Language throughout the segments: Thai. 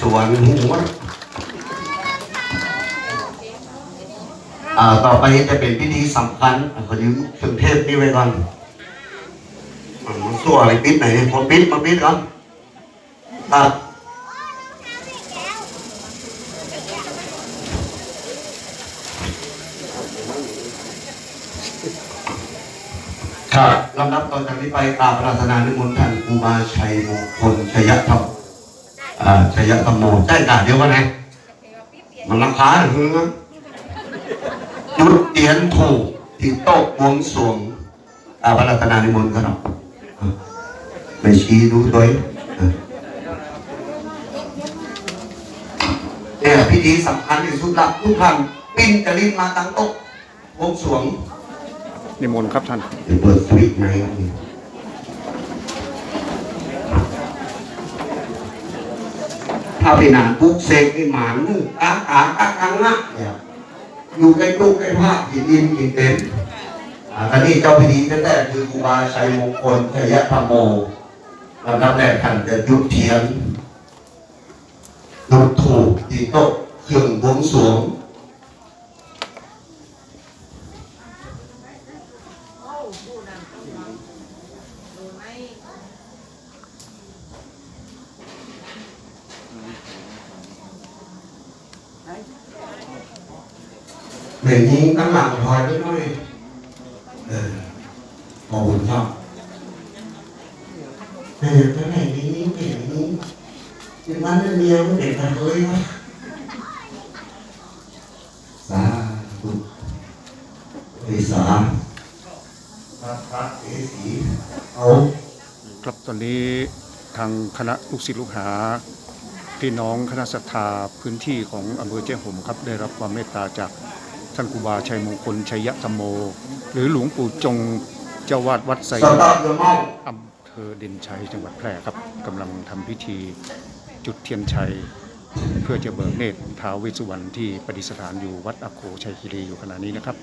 เวสสวรรณหัวอ่าต่อไปจะเป็นพิธีสำคัญอะขอยืมเครื่องเทศนี่ไว้ก่อนอะมันสั่วอะไรปิดไหนอยพอปิดมาปิดก่อนครับครับลำดับต่อจากนี้ไปกราบปรารถนานิมนต์ท่านครูบาชัยมงคลชยธรรมอ่า ชยธรรมโมใช่กาเดียวกันนะมันราคาหรือจุดเตียนถูกที่โต๊ะบวงสรวงกราบปรารถนานิมนต์กันเนาะอะไม่ชี้ดูตัวเองอะเนี่ยพิธีสำคัญที่สุดละทุกท่านปิ้นจะรีบมาตั้งโต๊ะบวงสรวงนิมนต์ครับท่านเดี๋ยวเปิดสวิตช์ในถ้าไปนานปุ๊กเสกไอ้หมานึกอักอักอักอักนะอยู่ใกล้ตู้ใกล้ผ้ากินดินกินเต็มอันนี้เจ้าพิธีแท้ๆคือครูบาชัยมงคลชัยธรรมโมลำดับแรกท่านจะยุดเทียนยุดถูกตีโต๊ะเครื่องบวงสรวง เหมือนยิงตั้งหลังถอยไปหน่อยเออขอบคุณครับเออท่านไหนนี้นี่เก่งนี้ที่บ้านเมียมันเด็กกันเลยวะสาธุเอสาพระพระเอสีเอา ครับตอนนี้ทาง คณะลูกศิษย์ลูกหาพี่น้องคณะศรัทธาพื้นที่ของอำเภอเจ้ห่มครับได้รับความเมตตาจากท่านครูบาชัยมงคลชัยธรรมโม หรือหลวงปู่จงเจ้าวาดวัดไซอะมอลอำเภอเด่นชัยจังหวัดแพร่ครับกำลังทำพิธีจุดเทียนชัย เพื่อจะเบิกเนตรท้าวเวสสุวรรณที่ประดิษฐานอยู่วัดอโคชัยคีรีอยู่ขณะนี้นะครับ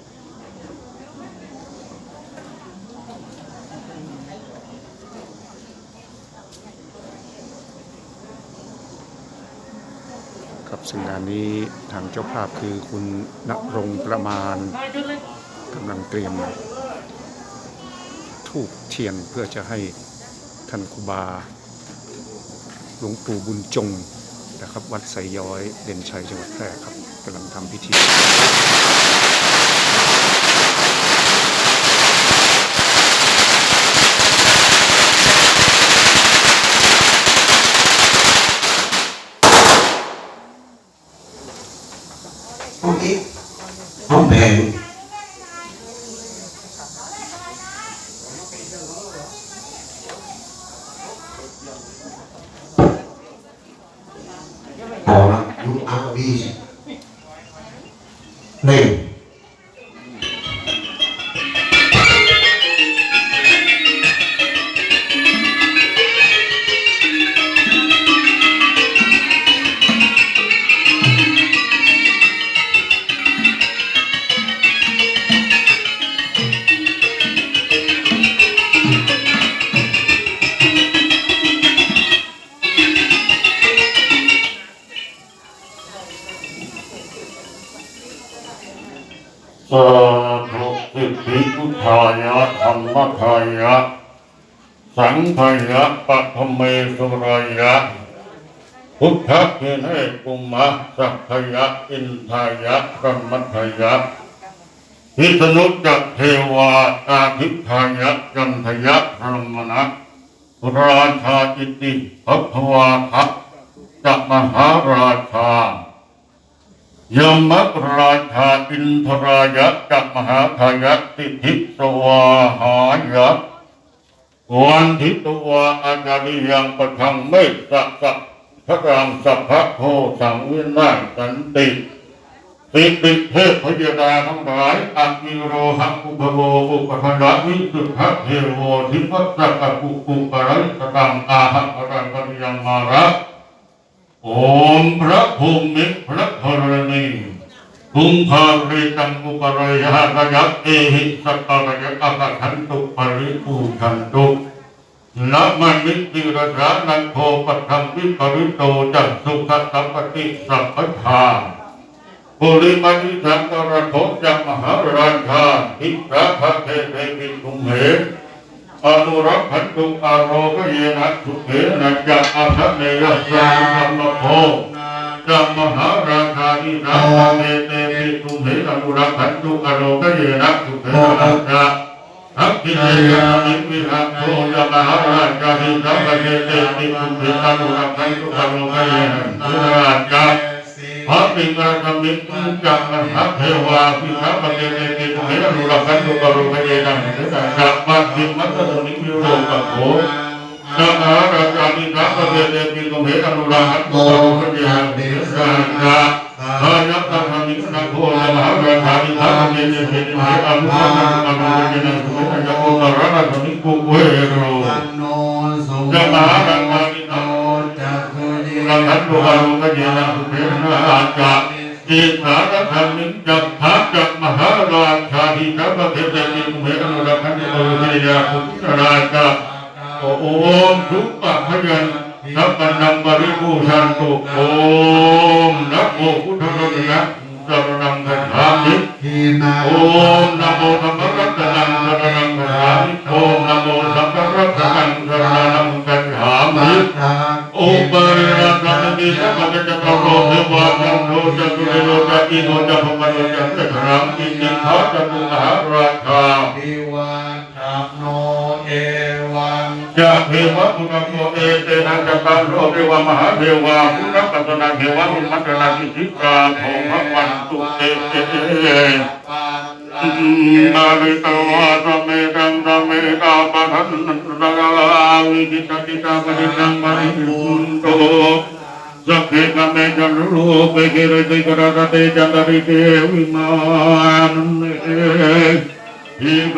ซึ่งงานนี้ทางเจ้าภาพคือคุณณรงประมาณกำลังเตรียมทูบเทียนเพื่อจะให้ท่านครูบาหลวงปู่บุญจงนะครับ วัดไสย้อยเด่นชัยจังหวัดแพร่ครับกำลังทำพิธี ห้อ สังขยะปัทเมสุรายะพุทธะเกณให้กุมะสัพพยะอินทายะกัมมัทยะพิษณุจักเทวาอาภิธายะจันทยะพรมนะราชาอิติภควาคะจักมหาราชายมราชาอินทรายะกับมหาทายะติทิสวาหายะ วันทิตวาอาจาริยังประทังเมตสะสัพพระรามสัพพะโพสังเวินาสันติสิติเทพพยดาทั้งหลายอักิโรหักอุปโลอุปทระวิสุทธเทโวทิพัสสะกุกุปะริสตังอาหัปรังปริยังมาระโอมพระภูมิพระ ภูมิภาริตังอุปรยหะกยักเอหิสัตตระยะอัปขันตุปริปูชันตุนะมันวิติรสานันโทปัทธังวิปริโตจักสุขตัมปฏิสัพพทาปุริมานิสังกรโทจักมหาราชาทิพระพระเทเทวิทุมเหอนุรักขันตุอารโกเยนะสุเขนะจักอาภเนยสังธรรมโพ จักมหาราชานิสังพระเทเทวิทุมเหอนุรักขันตุอารกเยนะสุเขนะจักทักษิณยามิวิหารโตยมหาราชาหิสัพเพเตติคุปิตานุรักขันตุกโลกเยนะสุราชาพระปิกรธรรมิตุจักนะทัพเทวาพิทัพเตเตติคุเอนุรักขันตุกโลกเยนะสุราชาปัจจิมัตตะนิวิโรปโภ จักมหาราชาหิสัพเพเตติคุเอนุรักขันตุกโลกเยนะสุราชาอายัตตาธรรมิสังโฆยมหาราชาวิทัพเยเยเยเยอนุภานังอนุเยนะสุเมนะโอตระนะธรรมิกุเวโรโนสุยมหาราชาวิทัพจักขุเยรังคันตุอารุกเยนะสุเมนะอาจาอิสารธรรมิจักขาจักมหาราชาวิทัพเทเตติมุเมอนุรักขันตุอรุกเยนะสุราชา โอมทุกขะพยันนับปันนังบริบูชันตุโอมนะโมพุทธรัตนะสรนังคัจฉามิทีนาโอมนะโมธรรมรัตนังสรนังคัจฉามิโอมนะโมสังฆรัตนังสรนังคัจฉามิทาโอปะริรัตนติสัพพะจักรโลเทวาจันโทจัตุเรโลจักิโนจัพพะโนจัตถรังอินิทัจตุมหาราชาดิวันทัพโนเอ วังจะเทวะปุณโมเอเตนะจัตตาโลเทวมหาเทวาปุณกัตนาเทวะมิมัตตนาทิสิกาโภภวันตุเตเตปันาลิตวาสเมตังสเมตาปะทันตระวิจิตติตาปรินังมริมุนโตสัพเพกเมจันรูปเกเรติกระเตจันตริเทวิมานเอหิเว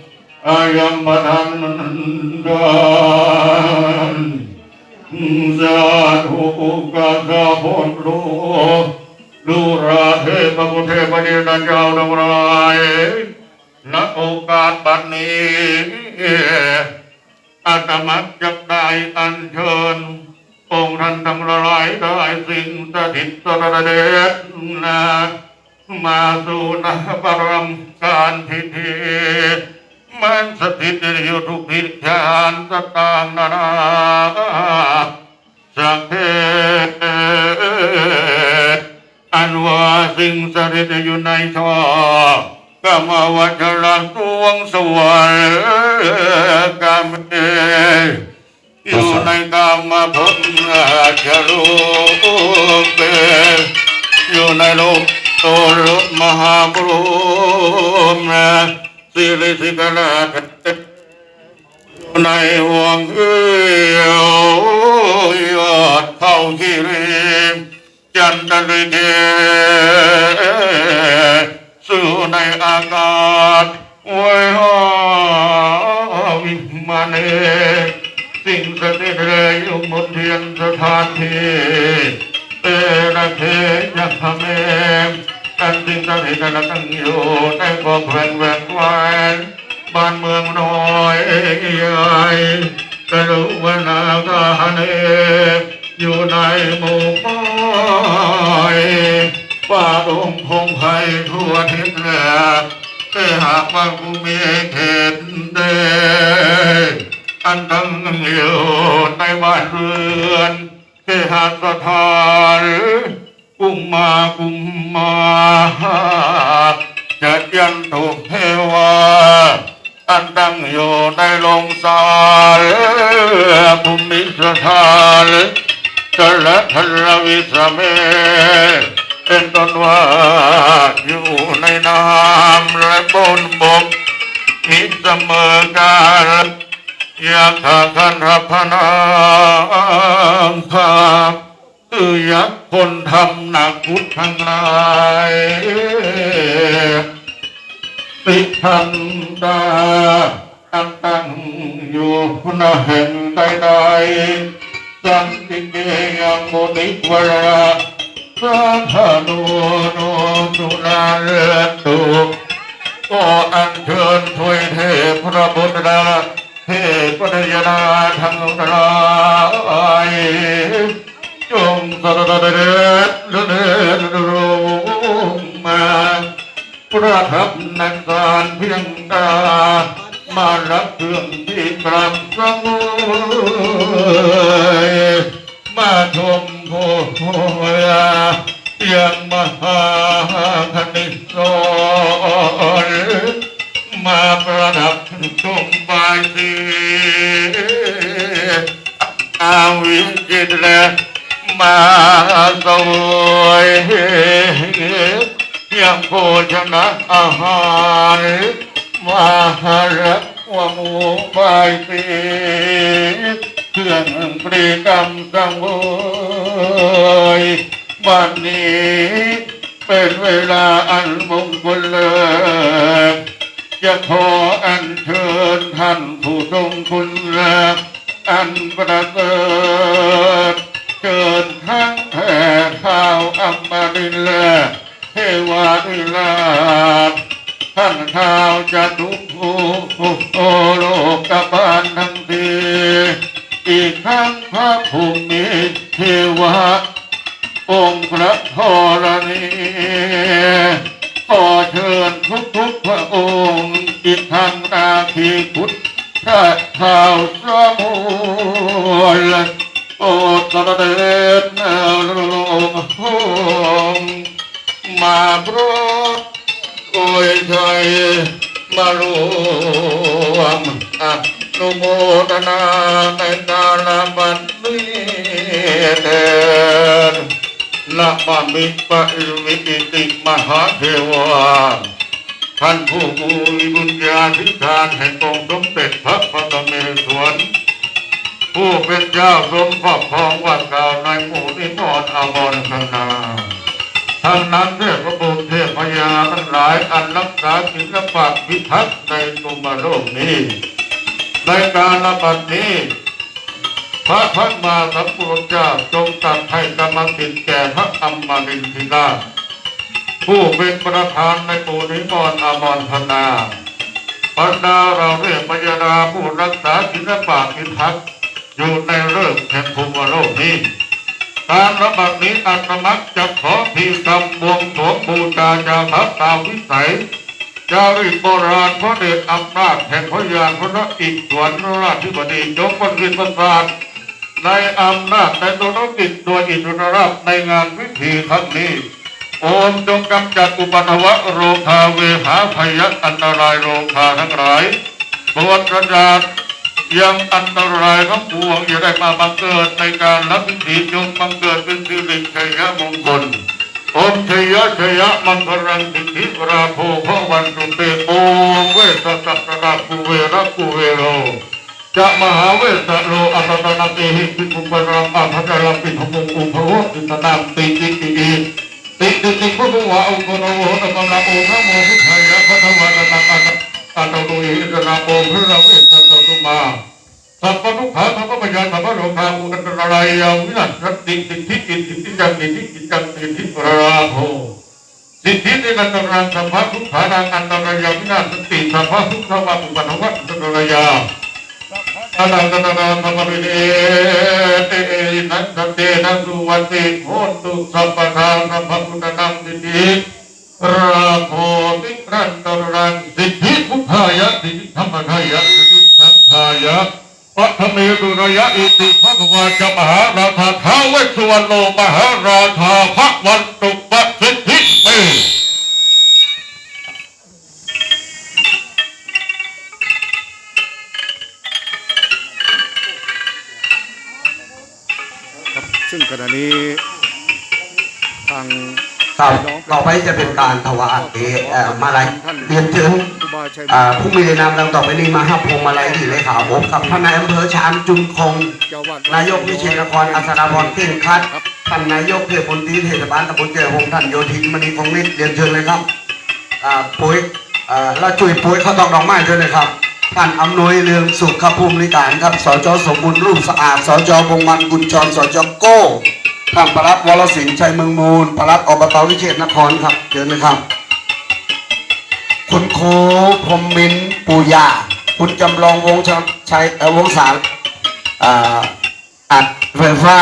กมนันเตทุมมาจยันตุเทวะชนดามิตเตยักกันมรหังพังทิทังธานติโมติวรานสรโมโนโนตุลัสวนากระสะสวนาการโรอายัมมันันดานสาธุกาสาพนโลดูราเทพมุเทพนิรันเจ้าดงรายณโอกาสบัดนี้อาตมาจะได้อัญเชิญองค์ท่านทั้งหลายได้สิ่งสถิตสรเดชนะมาสู่นาบรมการพิธี มันสถิตอยู่ทุกทิศทางต่างนานาสักเพอันว่าสิ่งสถิตอยู่ในท่อกามวัชรังตวงสวรรค์กามเออยู่ในกามภพชรูปเปอยู่ในโลกโตรถมหาบรุษ สิริสิกราชในห่วงเอื้อยอดเท่ากิริจันทริเกสู่ในอากาศไว้หอวิมาเนสิ่งสถิตเลยอยู่หมดเทียนสถานที่เตระเท กันสิ่งสถิตละตั้งอยู่ในบอกแหวนแหวนไว้บ้านเมืองน้อยใหญ่กรุวนาคาเนอยู่ในหมู่ป้อยป่าดงพงไผ่ทั่วทิศแหลแต่หากว่ากูมีเขตเดอันตั้งอยู่ในบ้านเรือนเคหาสถาน กุมมากุมมาจะยันตุเทวาอันตั้งอยู่ในลงสารภูมิสถานกละทลวิสเมเป็นต้นว่าอยู่ในน้ำและบนบกมีเสมอการยะถาคันหพนาภา เอือยักคนทำหนักพุทธทั้งหลายติทันดาอันตั้งอยู่ณแห่งใดๆสันติเกยังมนิวราพระธนูโนสุนาเรือนตุก็อัญเชิญถวยเทพพระบุตรดาเทพปัญญาทั้งหลาย มาประทับนันการเพียงตามารับเครื่องที่กรำสังวยมาชมโพยาเยังมหาคณิโสมาประดับชมบายสีอาวิจิตร มาสวยยังโภชนะอาหารมารักว่าหมูบายสีเครื่องปรีกรรมสังเวยวันนี้เป็นเวลาอันมงคลเลิศจะขออัญเชิญท่านผู้ทรงคุณเลิศอันประเสริฐ เชิญทั้งแผ่ข้าวอัมรินทร์แลเทวาธิราชท่านข้าวจะทุกภูโอโลกบาลทั้งทีอีกทั้งพระภูมิเทวาองค์พระธรณีขอเชิญทุกทุกพระองค์อีกทางนาคีพุทธข่าวสมุล โอตระเดนาลงหงมาโปรดโอยชัยมารวมอนุโมทนาในการบัดนี้เถิดนะมามิปะอิมิติมหาเทวาท่านผู้มีบุญญาธิการแห่งองค์สมเด็จพระปฐมเมศวร ผู้เป็นเจ้าสมครอบครองวัดเก่าในหมู่นิมนต์อมรคณาทั้งนั้นเทพบุตรเทพยาทั้งหลายอันรักษาศิลปะพิทักษ์ในกุมารโลกนี้ ในการระบาดนี้ พระพักมาสัมพุทธเจ้าจงตัดให้กรรมสิทธิ์แก่พระอมมารินทิราผู้เป็นประธานในปูนิมนต์อมรพนาบรรดาเราเรียกพยาดาผู้รักษาศิลปะพิทักษ์ อยู่ในเรื่องแห่งภูมิโลกนี้การระบาดนี้อาตมักจะขอพิกรรมบวงสวงบูชาจาพระตาวิสัยจารีโบราณพระเดชอำนาจแห่งพระยานพระอิศวรราธิบดีจงประสิทธิ์ประสาทในอำนาจในธุรกิจโดยอิสรราชในงานพิธีครั้งนี้ โอมจงกำจัดอุปนวะโรคาเวหาพยัอันตรายโรคาทั้งหลายโปรดประจา ยังอันตรายทั้งปวงอย่าได้มาบังเกิดในการรับพิธีจงบังเกิดเป็นสิริชัยมงคลอมชัยะชยะมังคลังสิทธิราโภพระวันตุเตโอมเวสสัตระกุเวรกุเวโรจะมหาเวสโลอัตตนาเกหิปิภุปรังอัพจารังปิภมุงอุภโวติตนามติติติติติติติพุทธวะอุปโนโหตกำลังโอพระโมพุทธายะพระธรรมะนังอัต ตโตหิตนาโอพระเวสสัตตุมาสัพพทุกขาสัพพปัญญาสัพพโลกาอุตตรายยาวินัสติสิทธิกิสิทธิจังสิทธิกิจังสิทธิปราโภสิทธิในกันตรังสัพพทุกขานังอันตรายาวินัสติสัพพทุกขวังอุปนวัตตรายาอนันตนาธรรมวิเนเตนันตเตนะสุวันติโหตุสัพพทานสัพพพุทธนังสิทธิ ราโภติรันตรังสิทธิพุทธายะสิทธิธรรมทายะสิทธิสังขายะปัทเมตุระยะอิติพระกวาจะมหาราชาท้าวเวสวรรณโลมหาราชาพระวันตุปสิทธิเมครับซึ่งขณะนี้ทาง ครับต่อไปจะเป็นการถวายเอ่อมาลัยเรียนเชิญครูบาชัยอ่าผู้มีนามดังต่อไปนี้มาห้าพวงมาลัยที่เลขาผมกับท่านนายอำเภอชานจุนคงเจ้าวาดนายกวิเชียรนครอัศราพรเก่งคัดท่านนายกเทศมนตรีเทศบาลตำบลเจ้าหงท่านโยธินมณีคงนิดเรียนเชิญเลยครับอ่าปุ๋ยอ่าและจุยปุ๋ยข้าวตอกดอกไม้เชิญเลยครับท่านอำนวยเรืองสุขภูมิการครับสจสมบูรณ์รูปสะอาดสจวงศ์มันกุญชรสจโก้ ท่านปลัดวรศิลป์ชัยเมืองมูลปลัดอบตวิเชียรนครครับเชิญเลยครับ คุณครูพรมมินปูยา คุณจำลองวงชัยวงศาอ่าอัดไฟฟ้า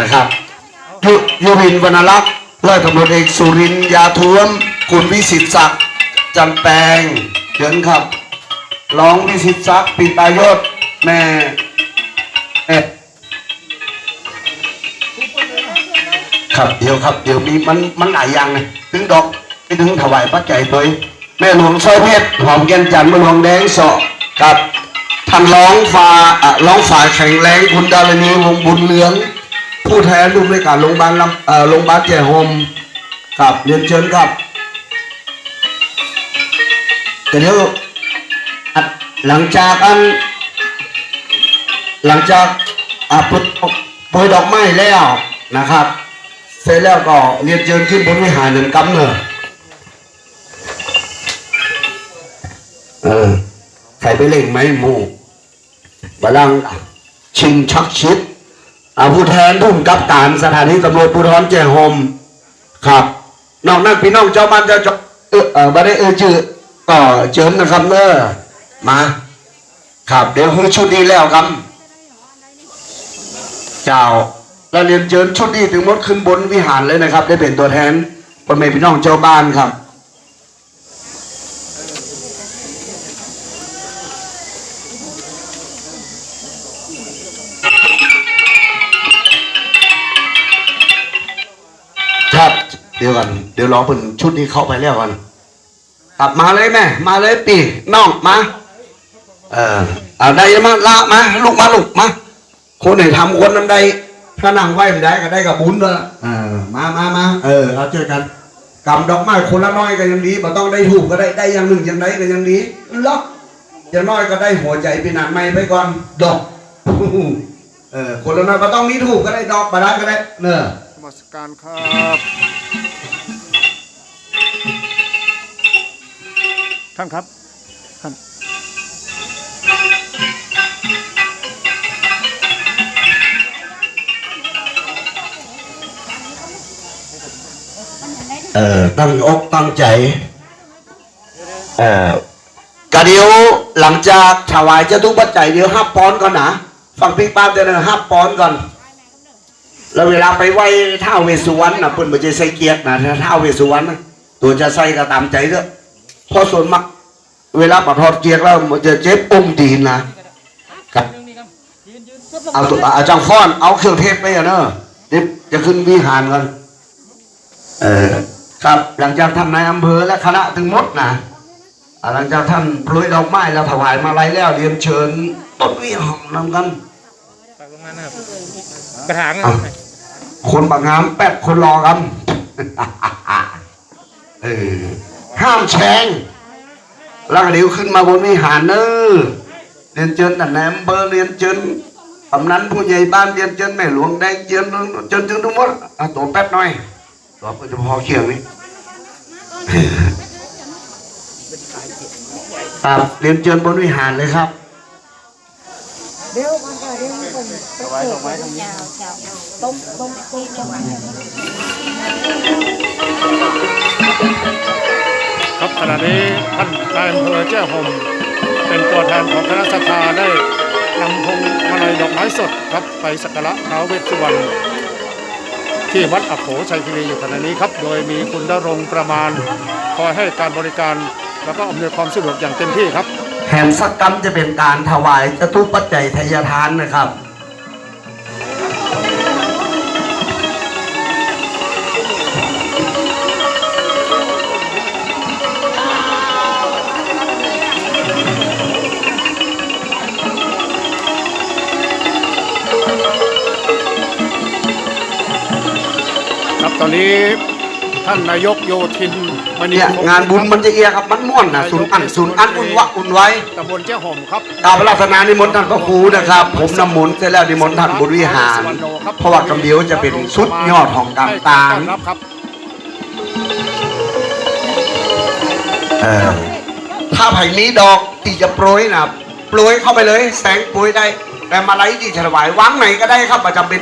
นะครับยยุรินทร์วรรณลักษ์ร้อยตำรวจเอกสุรินทร์ยาท้วม คุณวิสิตศักดิ์จันแปงเชิญครับร้องวิสิตศักดิ์ปิตายศแม่ ครับเดี๋ยวครับเดี๋ยวมีมันมันหลายอย่างเลยถึงดอกไปถึงถวายพระใจตัวแม่หลวงสร้อยเพชรหอมแก้มจันทร์แม่หลวงแดงเสาะครับท่านร้องฟ้าอะร้องฝ่ายแข็งแรงคุณดารณีวงบุญเหลือง ผู้แทนผู้บริการโรงพยาบาลโรงพยาบาลแจ่โฮมครับเรียนเชิญครับแต่เดี๋ยวหลังจากอัน หลังจากอะปลดปรยดอกไม้แล้วนะครับ เสร็จแล้วก็เรียนเชิญขึ้นบนวิหารหนึ่งกำเนอะเออใครไปเล่งไหมหมูบาลังชิงชักชิดอาผู้แทนผู้กำกับการสถานีตำรวจภูธรแจ้โฮมครับน้อกนั้นพี่น้องเจ้ามันเจะเออเออไม่ได้เออชื่อก็เชิญนะครับเนอะมาครับเดี๋ยวคือชุดนี้แล้วครับ เจ้า เราเรียนเชิญชุดนี้ถึงมดขึ้นบนวิหารเลยนะครับ ได้เป็นตัวแทนพ่อแม่พี่น้องเจ้าบ้านครับครับเดี๋ยวกันเดี๋ยวรอเพิ่นชุดนี้เข้าไปแล้วกันกลับมาเลยแม่มาเลยปีน้องมาเออเอาได้มาละมาลูกมาลูกมาคนไหนทำคนนั้นได้ ถ้านั่งไหวไม่ได้ก็ได้กับบุญเลยเออมามามาเออเราเจอกันกำดอกไม้คนละน้อยก็ยังดีบ่ต้องได้ถูกก็ได้ได้อย่างหนึ่งอย่างใดก็ยังดีล็อกอย่างน้อยก็ได้หัวใจเป็นหนักไม้ไปก่อนดอกเออคนละน้อยก็ต้องมีถูกก็ได้ดอกมาได้ก็ได้เนอะนมัสการครับท่านครับท่าน เออตั้งอกตั้งใจเออกะเดียวหลังจากถวายเจ้าทุกปัจจัยเดี๋ยวห้าปอนก่อนนะฟังพี่ป้าเดี๋ยวนห้าปอนก่อนแล้วเวลาไปไหว้ท้าวเวสุวรรณนะเพิ่นบ่จะใส่เกียรตินะถ้าท้าวเวสุวรรณนะตัวจะใส่ก็ตามใจเด้อเพราะส่วนมากเวลาปะทอดเกียรติแล้วมันจะเจ็บองค์ตีนนะครับเอาตัวอาจารย์ฟ้อนเอาเครื่องเทศไปอะเนอะเดี๋ยวจะขึ้นวิหารกันเออ ครับหลังจากท่านนายอำเภอและคณะถึงหมดนะอ่าหลังจากท่านโปรยดอกไม้แล้วถวายมาลัยแล้วเรียนเชิญต้นวิหารนำกันปากลงมานะครับกระถางอะอะคนบางงามแป๊บคนรอกันเออห้ามแชงแล้วก็เดี๋ยวขึ้นมาบนวิหารเนอเรียนเชิญแต่แหนมเบอร์เรียนเชิญกำนันผู้ใหญ่บ้านเรียนเชิญแม่หลวงแดงเชิญเชิญเชิญทุกหมดอะตัวแป๊บหน่อย ตัวเพื่อจะพอเขียงนี่ครับเรียนเชิญบนวิหารเลยครับเดี๋ยวมันก็เดี๋ยวมันก็ต้องเกิดไว้ตรงนี้ต้มต้มต้มเนี่ยครับขณะนี้ท่านนายอำเภอแจ้ห่มเป็นตัวแทนของคณะสัทธาได้นำพงมาลัยดอกไม้สดครับไปสักการะท้าวเวสสุวรรณ ที่วัดอโขชัยคีรีอยู่ขณะนี้ครับ โดยมีคุณดรงประมาณคอยให้การบริการ แล้วก็อำนวยความสะดวกอย่างเต็มที่ครับ แห่งสักกรรมจะเป็นการถวายจตุปัจจัยทายทานนะครับ นนี้ท่านนายกโยธินมณีเนี่ยคงงานบุญมันจะเอียครับมันม่วนนะศูนย์อันศูนย์อันอุ่นวะอุ่นไว้ตำบลเจ้าห่มครับกราบพระราชนานิมนต์ท่านพระครูนะครับ ผมนำมนต์เสร็จแล้วนิมนต์ท่านบุญวิหารเพราะว่ากำเดียวจะเป็นชุดยอดของกำตาลให้ต้อนรับครับเออถ้าไผ่นี้ดอกที่จะโปรยนะโปรยเข้าไปเลย แสงโปรยได้ แต่มาไลที่ถวายวังไหนก็ได้ครับประจำเป็น